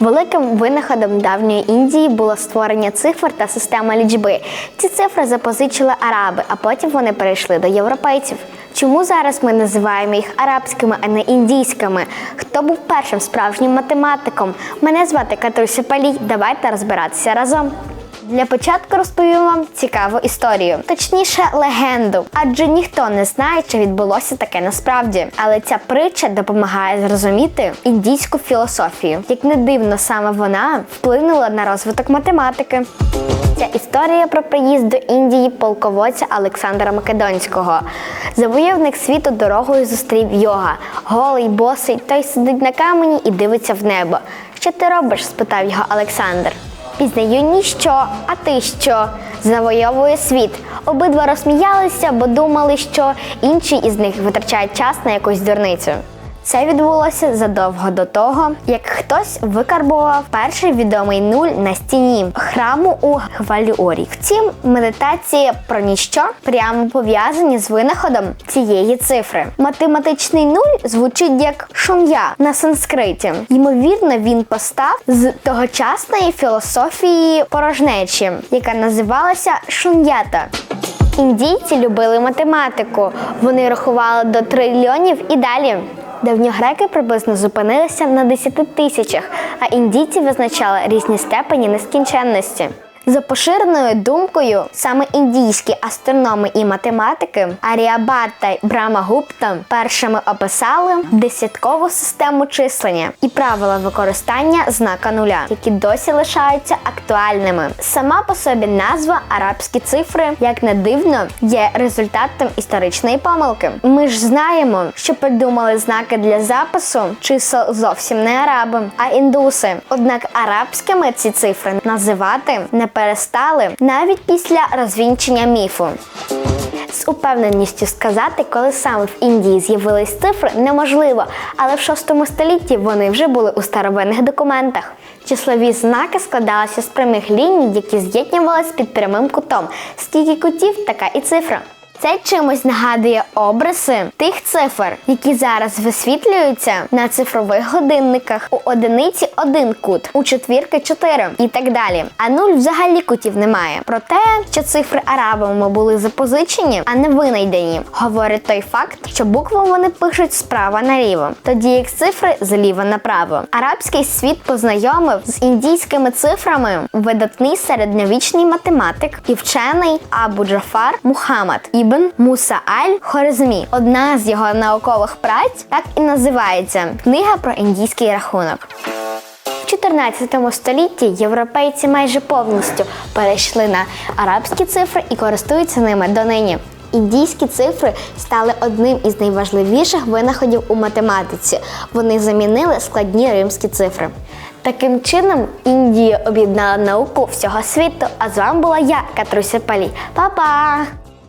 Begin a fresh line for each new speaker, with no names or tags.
Великим винаходом давньої Індії було створення цифр та система лічби. Ці цифри запозичили араби, а потім вони перейшли до європейців. Чому зараз ми називаємо їх арабськими, а не індійськими? Хто був першим справжнім математиком? Мене звати Катруся Палій. Давайте розбиратися разом. Для початку розповім вам цікаву історію, точніше легенду, адже ніхто не знає, чи відбулося таке насправді. Але ця притча допомагає зрозуміти індійську філософію. Як не дивно, саме вона вплинула на розвиток математики. Ця історія про приїзд до Індії полководця Олександра Македонського. Завойовник світу дорогою зустрів йога. Голий, босий, той сидить на камені і дивиться в небо. Що ти робиш? спитав його Олександр. Пізнаю ніщо, а ти що? Завойовує світ. Обидва розсміялися, бо думали, що інші із них витрачають час на якусь дурницю. Це відбулося задовго до того, як хтось викарбував перший відомий нуль на стіні храму у Гваліорі. Втім, медитація про ніщо прямо пов'язані з винаходом цієї цифри. Математичний нуль звучить як шун'я на санскриті. Ймовірно, він постав з тогочасної філософії порожнечі, яка називалася шун'ята. Індійці любили математику. Вони рахували до трильйонів і далі. Давньогреки приблизно зупинилися на 10 тисячах, а індійці визначали різні степені нескінченності. За поширеною думкою, саме індійські астрономи і математики Аріабата й Брамагупта першими описали десяткову систему числення і правила використання знака нуля, які досі лишаються актуальними. Сама по собі назва арабські цифри, як не дивно, є результатом історичної помилки. Ми ж знаємо, що придумали знаки для запису чисел зовсім не араби, а індуси. Однак арабськими ці цифри називати не перестали навіть після розвінчення міфу. З упевненістю сказати, коли саме в Індії з'явились цифри, неможливо, але в 6 столітті вони вже були у старовинних документах. Числові знаки складалися з прямих ліній, які з'єднувалися під прямим кутом. Скільки кутів, така і цифра. Це чимось нагадує образи тих цифр, які зараз висвітлюються на цифрових годинниках. У одиниці один кут, у четвірки чотири і так далі. А нуль взагалі кутів немає. Про те, що цифри арабами були запозичені, а не винайдені, говорить той факт, що букви вони пишуть справа наліво, тоді як цифри зліва направо. Арабський світ познайомив з індійськими цифрами видатний середньовічний математик і вчений Абу Джафар Мухаммад Ібн Муса Аль Хорезмі. Одна з його наукових праць так і називається Книга про індійський рахунок. В 14 столітті європейці майже повністю перейшли на арабські цифри і користуються ними донині. Індійські цифри стали одним із найважливіших винаходів у математиці. Вони замінили складні римські цифри. Таким чином, Індія об'єднала науку всього світу. А з вами була я, Катруся Палі. Па-па!